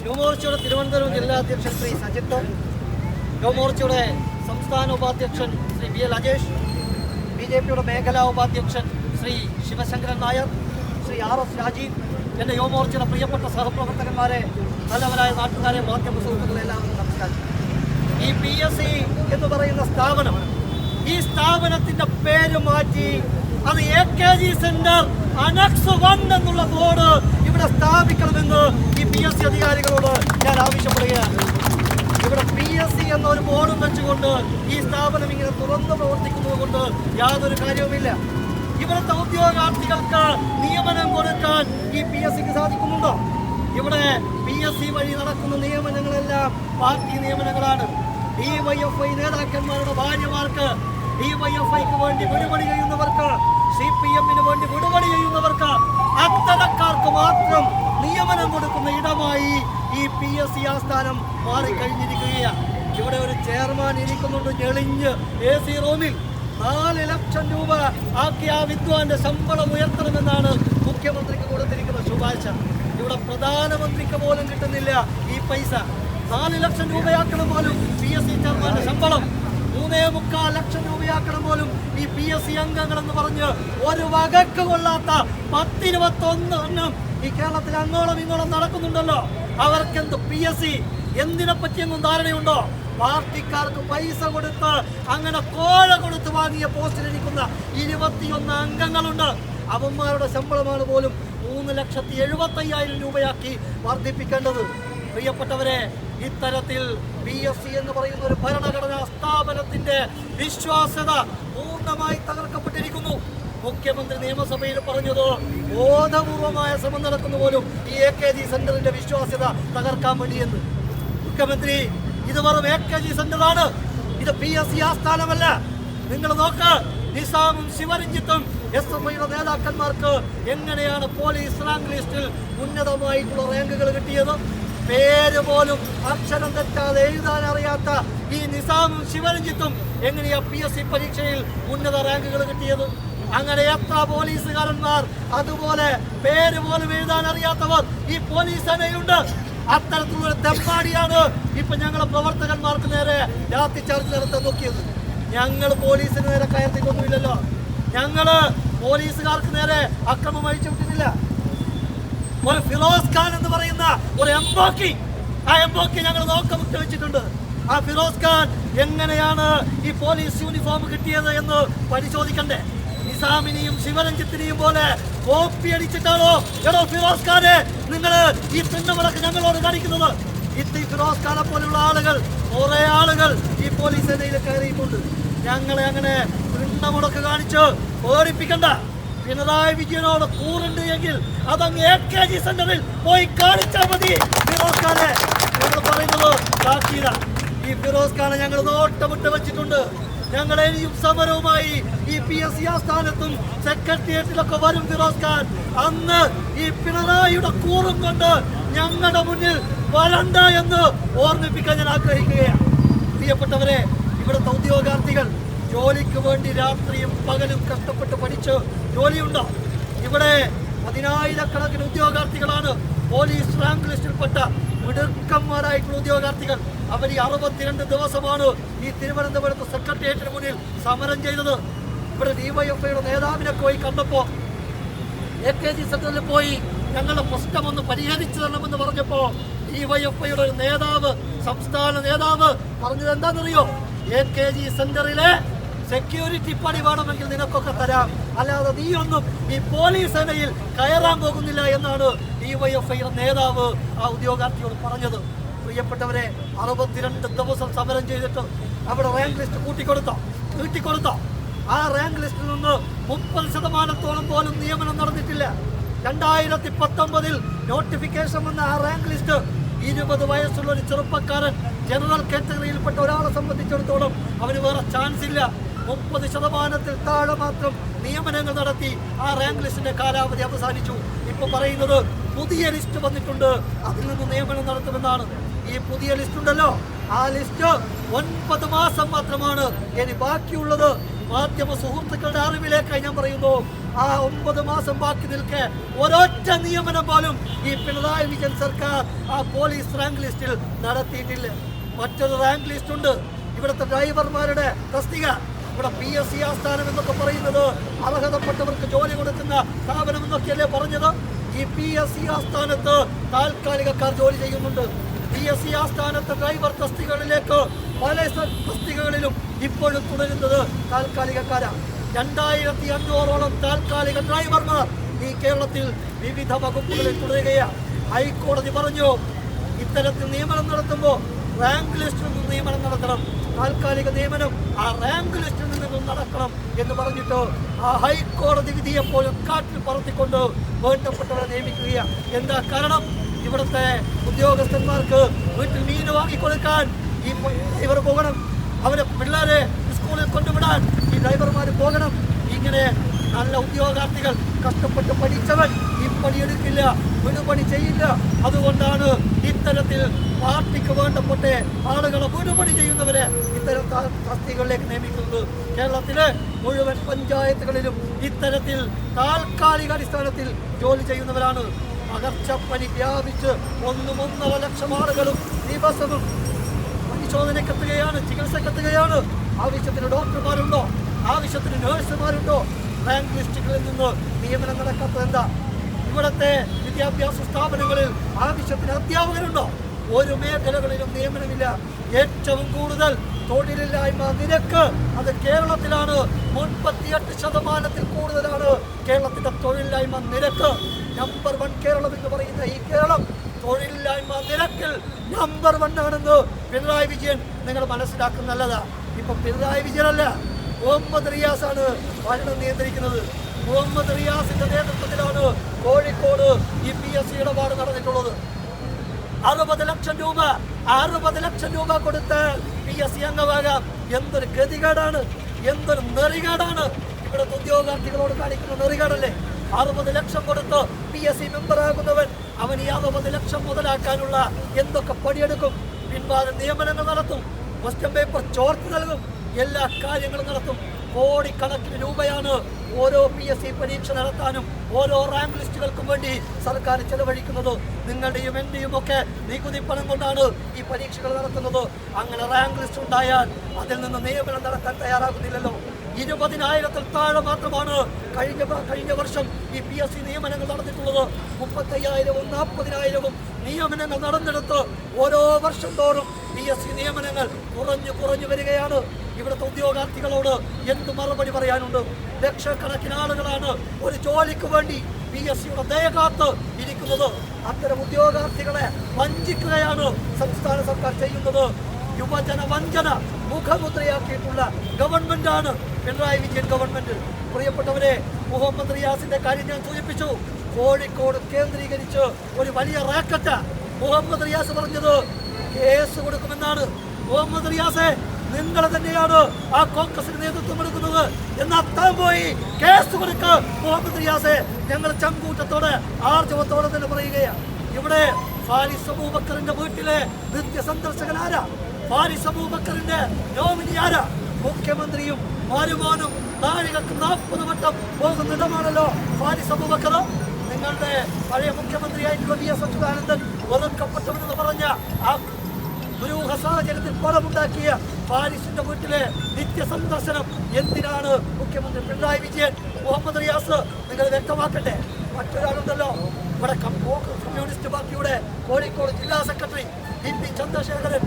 യുവമോർച്ചയുടെ തിരുവനന്തപുരം ജില്ലാ അധ്യക്ഷൻ ശ്രീ സജിത്ത് യുവമോർച്ചയുടെ സംസ്ഥാന ഉപാധ്യക്ഷൻ Shri B L Ajesh B J പിയുടെ മേഖലാ ഉപാധ്യക്ഷൻ ശ്രീ ശിവശങ്കരൻ നായർ ശ്രീ ആർ എസ് രാജീവ് എന്റെ യുവമോർച്ചയുടെ പ്രിയപ്പെട്ട സഹപ്രവർത്തകന്മാരെ നല്ലവരായ നാട്ടുകാരെ മാധ്യമ സുഹൃത്തുക്കളെല്ലാം നമസ്കാരം. ഈ പി എസ് സി എന്ന് പറയുന്ന സ്ഥാപനം ഈ സ്ഥാപനത്തിന്റെ പേര് മാറ്റി അത് A K G centre annex one എന്നുള്ള ബോർഡ് ഇവിടെ സ്ഥാപിക്കണമെന്ന് ഈ പി എസ് സി അധികാരികളോട് ഞാൻ ആവശ്യപ്പെടുകയാണ്. ഇവിടെ പി എസ് സി എന്ന ഒരു ബോർഡും വെച്ചുകൊണ്ട് ഈ സ്ഥാപനം ഇങ്ങനെ തുറന്നു പ്രവർത്തിക്കുന്നത് കൊണ്ട് യാതൊരു കാര്യവുമില്ല. ഇവിടുത്തെ ഉദ്യോഗാർത്ഥികൾക്ക് നിയമനം കൊടുക്കാൻ ഈ പി എസ് സിക്ക് സാധിക്കുന്നുണ്ടോ? ഇവിടെ പി എസ് സി വഴി നടക്കുന്ന നിയമനങ്ങളെല്ലാം പാർട്ടി നിയമനങ്ങളാണ്. ഡി വൈ എഫ് ഐ നേതാക്കന്മാരുടെ ഭാര്യമാർക്ക് ഡി വൈ എഫ് ചെയ്യുന്നവർക്ക് സി വേണ്ടി വിടുപണി ചെയ്യുന്നവർക്ക് അത്തരക്കാർക്ക് മാത്രം നിയമനം കൊടുക്കുന്ന ഇടമായി ഈ പി എസ് സി ആസ്ഥാനം മാറിക്കഴിഞ്ഞിരിക്കുകയാണ്. ഇവിടെ ഒരു ചെയർമാൻ ഇരിക്കുന്നുണ്ട് ഞെളിഞ്ഞ്. എ സി റൂമിൽ നാല് ലക്ഷം രൂപ ആക്കിയ ആ വിദ്വാന്റെ ശമ്പളം ഉയർത്തണമെന്നാണ് മുഖ്യമന്ത്രിക്ക് കൊടുത്തിരിക്കുന്ന ശുപാർശ. ഇവിടെ പ്രധാനമന്ത്രിക്ക് പോലും കിട്ടുന്നില്ല ഈ പൈസ. നാല് ലക്ഷം രൂപയാക്കണം പോലും പി എസ് സി ചെയർമാന്റെ ശമ്പളം. മൂന്നേ മുക്കാൽ ലക്ഷം രൂപയാക്കണം പോലും ഈ പി എസ് സി അംഗങ്ങൾ എന്ന് പറഞ്ഞ് ഒരു വകക്ക് കൊള്ളാത്ത പത്തിരുപത്തൊന്ന് എണ്ണം ഈ കേരളത്തിൽ അങ്ങോളം ഇങ്ങോളം നടക്കുന്നുണ്ടല്ലോ. അവർക്കെന്ത് പി എസ് സി എന്തിനെ പറ്റിയെന്നും ധാരണയുണ്ടോ? പാർട്ടിക്കാർക്ക് പൈസ കൊടുത്ത് അങ്ങനെ കോഴ കൊടുത്ത് വാങ്ങിയ പോസ്റ്റിലിരിക്കുന്ന ഇരുപത്തിയൊന്ന് അംഗങ്ങളുണ്ട്. അവന്മാരുടെ ശമ്പളമാണ് പോലും മൂന്ന് ലക്ഷത്തി എഴുപത്തയ്യായിരം രൂപയാക്കി വർദ്ധിപ്പിക്കേണ്ടത്. പ്രിയപ്പെട്ടവരെ ഇത്തരത്തിൽ ബി എസ് സി എന്ന് പറയുന്ന ഒരു ഭരണഘടനാ സ്ഥാപനത്തിന്റെ വിശ്വാസ്യത പൂർണമായി തകർക്കപ്പെട്ടിരിക്കുന്നു. മുഖ്യമന്ത്രി നിയമസഭയിൽ പറഞ്ഞത് ബോധപൂർവമായ ശ്രമം നടക്കുന്ന പോലും ഈ എ കെ ജി സെന്ററിന്റെ വിശ്വാസ്യത തകർക്കാൻ വേണ്ടിയെന്ന് മുഖ്യമന്ത്രി ഇത് വെറും എ കെ ജി സെന്ററാണ്. ഇത് പി എസ് സി ആസ്ഥാനമല്ല. നിങ്ങൾ നോക്ക് നിസാമും ശിവരഞ്ജിത്തും എസ് എഫ് ഐയുടെ നേതാക്കന്മാർക്ക് എങ്ങനെയാണ് പോലീസ് റാങ്ക് ലിസ്റ്റിൽ ഉന്നതമായിട്ടുള്ള റാങ്കുകൾ കിട്ടിയത്? പേര് പോലും അക്ഷരം തെറ്റാതെ എഴുതാൻ അറിയാത്ത ഈ നിസാമും ശിവരഞ്ജിത്തും എങ്ങനെയാ പി എസ് സി പരീക്ഷയിൽ ഉന്നത റാങ്കുകൾ കിട്ടിയത്? അങ്ങനെ എത്ര പോലീസുകാരന്മാർ അതുപോലെ പേര് പോലും എഴുതാൻ അറിയാത്തവർ ഈ പോലീസ് സേനയിലുണ്ട് അത്തരത്തിലുള്ള തെമ്പാടിയാണ് ഇപ്പൊ ഞങ്ങളെ പ്രവർത്തകന്മാർക്ക് നേരെ രാത്രി ചർച്ച നടത്താൻ നോക്കിയത്. ഞങ്ങൾ പോലീസിന് നേരെ കയർത്തിക്കൊന്നുമില്ലല്ലോ ഞങ്ങൾ പോലീസുകാർക്ക് നേരെ അക്രമം അഴിച്ചു വിട്ടിട്ടില്ല ഒരു ഫിറോസ് ഖാൻ എന്ന് പറയുന്ന ഒരു എംബോക്കി. ആ എംബോക്കി ഞങ്ങൾ നോക്കമുട്ട് വെച്ചിട്ടുണ്ട് ആ ഫിറോസ് ഖാൻ എങ്ങനെയാണ് ഈ പോലീസ് യൂണിഫോം കിട്ടിയത് എന്ന് പരിശോധിക്കണ്ടേ? നിസാമിനെയും ശിവരഞ്ജിത്തിനെയും പോലെ കോപ്പി അടിച്ചിട്ടാണോ? എടോ ഫിറോസ് ഖാനെ നിങ്ങൾ ഈ തിണ്ണവിളക്ക് ഞങ്ങളോട് കാണിക്കുന്നത്. ഇത്തി ഫിറോസ് ഖാനെ പോലെയുള്ള ആളുകൾ കുറെ ആളുകൾ ഈ പോലീസ് സേനയിൽ കയറിയിട്ടുണ്ട്. ഞങ്ങളെ അങ്ങനെ തിണ്ണമുടക്ക് കാണിച്ച് ഓടിപ്പിക്കണ്ട പിണറായി വിജയനോട് കൂറുണ്ട് എങ്കിൽ അതങ്ങ് എ കെ ജി സെന്ററിൽ പോയി കാണിച്ചാൽ മതി. ഫിറോസ് ഖാനെ ഞങ്ങൾ പറയുന്നത് താക്കീത ഈ ഫിറോസ് ഖാനെ ഞങ്ങൾ നോട്ടമിട്ട് വെച്ചിട്ടുണ്ട്. ഞങ്ങൾ ഇനിയും സമരവുമായി ഈ പി എസ് സി ആസ്ഥാനത്തും സെക്രട്ടേറിയറ്റിലൊക്കെ വരും ഫിറോസ് ഖാൻ. അന്ന് ഈ പിണറായിയുടെ കൂറും കൊണ്ട് ഞങ്ങളുടെ മുന്നിൽ വരണ്ട എന്ന് ഓർമ്മിപ്പിക്കാൻ ഞാൻ ആഗ്രഹിക്കുകയാണ്. പ്രിയപ്പെട്ടവരെ ഇവിടുത്തെ ഉദ്യോഗാർത്ഥികൾ ജോലിക്ക് വേണ്ടി രാത്രിയും പകലും കഷ്ടപ്പെട്ട് പഠിച്ച് ജോലിയുണ്ട്? ഇവിടെ പതിനായിരക്കണക്കിന് ഉദ്യോഗാർത്ഥികളാണ് പോലീസ് റാങ്ക് ലിസ്റ്റിൽപ്പെട്ട മിടുക്കന്മാരായിട്ടുള്ള ഉദ്യോഗാർത്ഥികൾ. അവർ ഈ അറുപത്തിരണ്ട് ദിവസമാണ് ഈ തിരുവനന്തപുരത്ത് സെക്രട്ടേറിയറ്റിന് മുന്നിൽ സമരം ചെയ്തത്. ഇവിടെ ഡിവൈഎഫ്ഐയുടെ നേതാവിനെ പോയി കണ്ടപ്പോ എ കെ ജി സെന്ററിൽ പോയി ഞങ്ങളുടെ പ്രശ്നം ഒന്ന് പരിഹരിച്ചു തരണമെന്ന് പറഞ്ഞപ്പോ ഡിവൈഎഫ്ഐയുടെ ഒരു നേതാവ് സംസ്ഥാന നേതാവ് പറഞ്ഞത് എന്താണെന്നറിയോ എ കെ ജി സെന്ററിലെ സെക്യൂരിറ്റി പണി വേണമെങ്കിൽ നിനക്കൊക്കെ തരാം. അല്ലാതെ നീയൊന്നും ഈ പോലീസ് സേനയിൽ കയറാൻ പോകുന്നില്ല എന്നാണ് ഡിവൈഎഫ്ഐയുടെ നേതാവ് ആ ഉദ്യോഗാർത്ഥിയോട് പറഞ്ഞത്. പ്രിയപ്പെട്ടവരെ അറുപത്തിരണ്ട് ദിവസം സമരം ചെയ്തിട്ട് അവിടെ റാങ്ക് ലിസ്റ്റ് കൂട്ടിക്കൊടുത്തോ നീട്ടിക്കൊടുത്തോ. ആ റാങ്ക് ലിസ്റ്റിൽ നിന്ന് മുപ്പത് ശതമാനത്തോളം പോലും നിയമനം നടന്നിട്ടില്ല. രണ്ടായിരത്തി പത്തൊമ്പതിൽ നോട്ടിഫിക്കേഷൻ വന്ന ആ റാങ്ക് ലിസ്റ്റ് ഇരുപത് വയസ്സുള്ള ഒരു ചെറുപ്പക്കാരൻ ജനറൽ കാറ്റഗറിയിൽപ്പെട്ട ഒരാളെ സംബന്ധിച്ചിടത്തോളം അവന് വേറെ ചാൻസ് ഇല്ല. മുപ്പത് ശതമാനത്തിൽ താഴെ മാത്രം നിയമനങ്ങൾ നടത്തി ആ റാങ്ക് ലിസ്റ്റിന്റെ കാലാവധി അവസാനിച്ചു. ഇപ്പൊ പറയുന്നത് പുതിയ ലിസ്റ്റ് വന്നിട്ടുണ്ട്. അതിൽ നിന്ന് നിയമനം നടത്തുമെന്നാണ്. ഈ പുതിയ ലിസ്റ്റ് ഉണ്ടല്ലോ. ആ ലിസ്റ്റ് ഒൻപത് മാസം മാത്രമാണ് ഇനി ബാക്കിയുള്ളത്. മാധ്യമ സുഹൃത്തുക്കളുടെ അറിവിലേക്കായി ഞാൻ പറയുന്നു. ആ ഒമ്പത് മാസം ബാക്കി നിൽക്കെ ഒരൊറ്റ നിയമനം പോലും ഈ പിണറായി വിജയൻ സർക്കാർ ആ പോലീസ് റാങ്ക് ലിസ്റ്റിൽ നടത്തിയിട്ടില്ല. മറ്റൊരു റാങ്ക് ലിസ്റ്റ് ഉണ്ട്. ഇവിടുത്തെ ഡ്രൈവർമാരുടെ തസ്തിക. ഇവിടെ പി എസ് സി ആസ്ഥാനം എന്നൊക്കെ പറയുന്നത് അർഹതപ്പെട്ടവർക്ക് ജോലി കൊടുക്കുന്ന സ്ഥാപനം എന്നൊക്കെയല്ലേ പറഞ്ഞത്? ഈ പി എസ് സി ആസ്ഥാനത്ത് താൽക്കാലികക്കാർ ജോലി ചെയ്യുന്നുണ്ട്. പി എസ് സി ആസ്ഥാനത്തെ ഡ്രൈവർ തസ്തികകളിലേക്ക് പല തസ്തികകളിലും ഇപ്പോഴും തുടരുന്നത് താൽക്കാലികക്കാരാണ്. രണ്ടായിരത്തി അഞ്ഞൂറോളം താൽക്കാലിക ഡ്രൈവർമാർ ഈ കേരളത്തിൽ വിവിധ വകുപ്പുകളിൽ തുടരുകയാണ്. ഹൈക്കോടതി പറഞ്ഞു ഇത്തരത്തിൽ നിയമനം നടത്തുമ്പോൾ റാങ്ക് ലിസ്റ്റിൽ നിന്ന് നിയമനം നടത്തണം. താൽക്കാലിക നിയമനം ആ റാങ്ക് ലിസ്റ്റിൽ നിന്നും നടക്കണം എന്ന് പറഞ്ഞിട്ട് ആ ഹൈക്കോടതി വിധിയെപ്പോഴും കാറ്റിൽ പറത്തിക്കൊണ്ട് വേണ്ടപ്പെട്ടവരെ നിയമിക്കുകയാണ്. എന്താ കാരണം? ഇവിടുത്തെ ഉദ്യോഗസ്ഥന്മാർക്ക് വീട്ടിൽ മീൻ വാങ്ങിക്കൊടുക്കാൻ ഈ ഡ്രൈവർ പോകണം. അവരെ പിള്ളേരെ സ്കൂളിൽ കൊണ്ടുവിടാൻ ഈ ഡ്രൈവർമാർ പോകണം. ഇങ്ങനെ നല്ല ഉദ്യോഗാർത്ഥികൾ കഷ്ടപ്പെട്ട് പഠിച്ചവൻ ഈ പണിയെടുക്കില്ല പണി ചെയ്യില്ല. അതുകൊണ്ടാണ് ഇത്തരത്തിൽ പാർട്ടിക്ക് വേണ്ടപ്പെട്ട ആളുകളെ വിടുപണി ചെയ്യുന്നവരെ ഇത്തരം തസ്തികളിലേക്ക് നിയമിക്കുന്നത്. കേരളത്തിലെ മുഴുവൻ പഞ്ചായത്തുകളിലും ഇത്തരത്തിൽ താൽക്കാലിക അടിസ്ഥാനത്തിൽ ജോലി ചെയ്യുന്നവരാണ്. പകർച്ചപ്പനി വ്യാപിച്ച് ഒന്നും ഒന്നര ലക്ഷം ആളുകളും ദിവസവും പരിശോധനക്കെത്തുകയാണ് ചികിത്സക്കെത്തുകയാണ് ആവശ്യത്തിന് ഡോക്ടർമാരുണ്ടോ? ആവശ്യത്തിന് നഴ്സുമാരുണ്ടോ? റാങ്ക് ലിസ്റ്റുകളിൽ നിന്ന് നിയമനം നടക്കാത്തത് എന്താ? ഇവിടുത്തെ വിദ്യാഭ്യാസ സ്ഥാപനങ്ങളിൽ ആവശ്യത്തിന് അധ്യാപകരുണ്ടോ? ഒരു മേഖലകളിലും നിയമനമില്ല. ഏറ്റവും കൂടുതൽ തൊഴിലില്ലായ്മ നിരക്ക് അത് കേരളത്തിലാണ്. മുൻപത്തിയെട്ട് ശതമാനത്തിൽ കൂടുതലാണ് കേരളത്തിന്റെ തൊഴിലില്ലായ്മ നിരക്ക്. നമ്പർ വൺ കേരളം എന്ന് പറയുന്ന ഈ കേരളം തൊഴിലില്ലായ്മ നിരക്കിൽ നമ്പർ വൺ ആണെന്ന് പിണറായി വിജയൻ നിങ്ങൾ മനസ്സിലാക്കുന്നതാണ് ഇപ്പൊ പിണറായി വിജയനല്ല മുഹമ്മദ് റിയാസ് ആണ് ഭരണം നിയന്ത്രിക്കുന്നത്. മുഹമ്മദ് റിയാസിന്റെ നേതൃത്വത്തിലാണ് കോഴിക്കോട് ഈ പി എസ് സി ഇടപാട് നടന്നിട്ടുള്ളത്. അറുപത് ലക്ഷം രൂപ അറുപത് ലക്ഷം രൂപ കൊടുത്ത് പി എസ് സി അംഗമാകാം. എന്തൊരു ഗതികേടാണ് എന്തൊരു നെറികേടാണ്. ഇവിടുത്തെ ഉദ്യോഗാർത്ഥികളോട് കാണിക്കുന്ന നെറികേടല്ലേ? അറുപത് ലക്ഷം കൊടുത്ത് പി എസ് സി മെമ്പറാകുന്നവൻ അവൻ ഈ അറുപത് ലക്ഷം മുതലാക്കാനുള്ള എന്തൊക്കെ പണിയെടുക്കും? പിൻവാദ നിയമനങ്ങൾ നടത്തും. ക്വസ്റ്റ്യൻ പേപ്പർ ചോർത്ത് നൽകും. എല്ലാ കാര്യങ്ങളും നടത്തും. കോടിക്കണക്കിന് രൂപയാണ് ഓരോ പി എസ് സി പരീക്ഷ നടത്താനും ഓരോ റാങ്ക് ലിസ്റ്റുകൾക്കും വേണ്ടി സർക്കാർ ചെലവഴിക്കുന്നത്. നിങ്ങളുടെയും എന്റെയും ഒക്കെ നികുതി പണം കൊണ്ടാണ് ഈ പരീക്ഷകൾ നടത്തുന്നത്. അങ്ങനെ റാങ്ക് ലിസ്റ്റ് ഉണ്ടായാൽ അതിൽ നിന്ന് നിയമനം നടത്താൻ തയ്യാറാകുന്നില്ലല്ലോ. ഇരുപതിനായിരത്തിൽ താഴെ മാത്രമാണ് കഴിഞ്ഞ കഴിഞ്ഞ വർഷം ഈ പി എസ് സി നിയമനങ്ങൾ നടന്നിട്ടുള്ളത് മുപ്പത്തയ്യായിരവും നാൽപ്പതിനായിരവും നിയമനങ്ങൾ നടന്നെടുത്ത് ഓരോ വർഷം തോറും പി എസ് സി നിയമനങ്ങൾ കുറഞ്ഞു കുറഞ്ഞു വരികയാണ്. ഇവിടുത്തെ ഉദ്യോഗാർത്ഥികളോട് എന്ത് മറുപടി പറയാനുണ്ട്? ലക്ഷക്കണക്കിന് ആളുകളാണ് ഒരു ജോലിക്ക് വേണ്ടി പി എസ് സിയുടെ ദയകാത്ത് ഇരിക്കുന്നത്. അത്തരം ഉദ്യോഗാർത്ഥികളെ വഞ്ചിക്കുകയാണ് സംസ്ഥാന സർക്കാർ ചെയ്യുന്നത്. യുവജന വഞ്ചന മുഖമുദ്രയാക്കിയിട്ടുള്ള ഗവൺമെന്റാണ് പിണറായി വിജയൻ ഗവൺമെന്റ്. പ്രിയപ്പെട്ടവരെ മുഹമ്മദ് റിയാസിന്റെ കാര്യം ഞാൻ സൂചിപ്പിച്ചു. കോഴിക്കോട് കേന്ദ്രീകരിച്ച് ഒരു വലിയ റാക്കറ്റ. മുഹമ്മദ് റിയാസ് പറഞ്ഞത് കേസ് കൊടുക്കുമെന്നാണ്. മുഹമ്മദ് റിയാസെ നിങ്ങൾ തന്നെയാണ് ആ കോൺഗ്രസിന് നേതൃത്വം എടുക്കുന്നത്. എന്ന് താൻ പോയി കേസ് കൊടുക്ക മുഹമ്മദ് റിയാസെ. ഞങ്ങൾ ചങ്കൂറ്റത്തോടെ ആർജവത്തോടെ തന്നെ പറയുകയാണ്. ഇവിടെ ഫാലിസ് അബൂബക്കറിന്റെ വീട്ടിലെ നിത്യ സന്ദർശകൻ ഫാരിസ് അബൂബക്കറിന്റെ നോമിനി മുഖ്യമന്ത്രിയും വരുമാനം നാഴികക്ക് നാൽപ്പത് വട്ടം പോകുന്ന ഇടമാണല്ലോ ഫാരിസ് അബൂബക്കർ. നിങ്ങളുടെ പഴയ മുഖ്യമന്ത്രിയായിട്ടുള്ള വി എസ് അച്യുതാനന്ദൻ ഒതുക്കപ്പെട്ടവനെന്ന് പറഞ്ഞ ആ ദുരൂഹ സാഹചര്യത്തിൽ പണമുണ്ടാക്കിയ പാരീസിന്റെ വീട്ടിലെ നിത്യ സന്ദർശനം എന്തിനാണ് മുഖ്യമന്ത്രി പിണറായി വിജയൻ മുഹമ്മദ് റിയാസ് നിങ്ങൾ വ്യക്തമാക്കട്ടെ? മറ്റൊരാളുണ്ടല്ലോ ഇവിടെ കമ്മ്യൂണിസ്റ്റ് പാർട്ടിയുടെ കോഴിക്കോട് ജില്ലാ സെക്രട്ടറി ഇ പി ചന്ദ്രശേഖരൻ.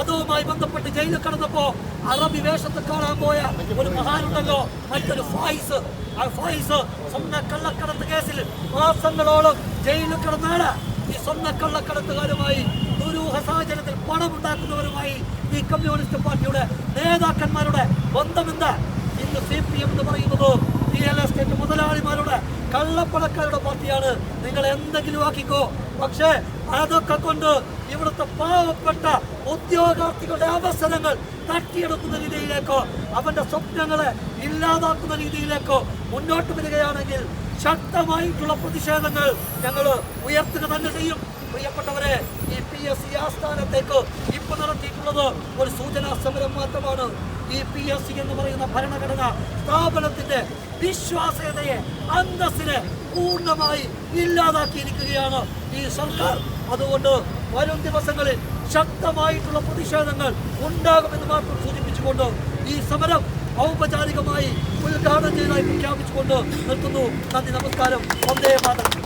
അതുമായി ബന്ധപ്പെട്ട് ജയിലിൽ കിടന്നപ്പോ അറബി വേഷത്തിൽ കാണാൻ പോയ ഒരു മഹാനുണ്ടല്ലോ. മറ്റൊരു ഫായിസ്. ആ ഫായിസ് സ്വന്തം കള്ളക്കടത്ത് കേസിൽ മാസങ്ങളോളം ജയിലിൽ കിടന്നാണ്. ഈ സ്വന്തം കള്ളക്കടത്തുകാരുമായി ദുരൂഹ സാഹചര്യത്തിൽ പണമുണ്ടാക്കുന്നവരുമായി ഈ കമ്മ്യൂണിസ്റ്റ് പാർട്ടിയുടെ നേതാക്കന്മാരുടെ ബന്ധമെന്ത്? ഇന്ന് സി പി എം എന്ന് പറയുന്നത് റിയൽ എസ്റ്റേറ്റ് മുതലാളിമാരുടെ കള്ളപ്പണക്കാരുടെ പാർട്ടിയാണ്. നിങ്ങൾ എന്തെങ്കിലും ആക്കിക്കോ. പക്ഷേ അതൊക്കെ കൊണ്ട് ഇവിടുത്തെ പാവപ്പെട്ട ഉദ്യോഗാർത്ഥികളുടെ അവസരങ്ങൾ തട്ടിയെടുക്കുന്ന രീതിയിലേക്കോ അവന്റെ സ്വപ്നങ്ങളെ ഇല്ലാതാക്കുന്ന രീതിയിലേക്കോ മുന്നോട്ട് വരികയാണെങ്കിൽ ശക്തമായിട്ടുള്ള പ്രതിഷേധങ്ങൾ ഞങ്ങൾ ഉയർത്തുക തന്നെ ചെയ്യും. പ്രിയപ്പെട്ടവരെ ഈ പി എസ് സി ആസ്ഥാനത്തേക്ക് ഇപ്പൊ നടത്തിയിട്ടുള്ളത് ഒരു സൂചനാ സമരം മാത്രമാണ്. ഈ പി എസ് സി എന്ന് പറയുന്ന ഭരണഘടന സ്ഥാപനത്തിന്റെ വിശ്വാസ്യതയെ അന്തസ്സിനെ പൂർണമായി ഇല്ലാതാക്കിയിരിക്കുകയാണ് ഈ സർക്കാർ. അതുകൊണ്ട് വരും ദിവസങ്ങളിൽ ശക്തമായിട്ടുള്ള പ്രതിഷേധങ്ങൾ ഉണ്ടാകുമെന്ന് മാത്രം സൂചിപ്പിച്ചുകൊണ്ട് ഈ സമരം ഔപചാരികമായി ഉദ്ഘാടനം ചെയ്തതായി പ്രഖ്യാപിച്ചുകൊണ്ട് നിർത്തുന്നു. നന്ദി നമസ്കാരം. വന്ദേ മാതരം.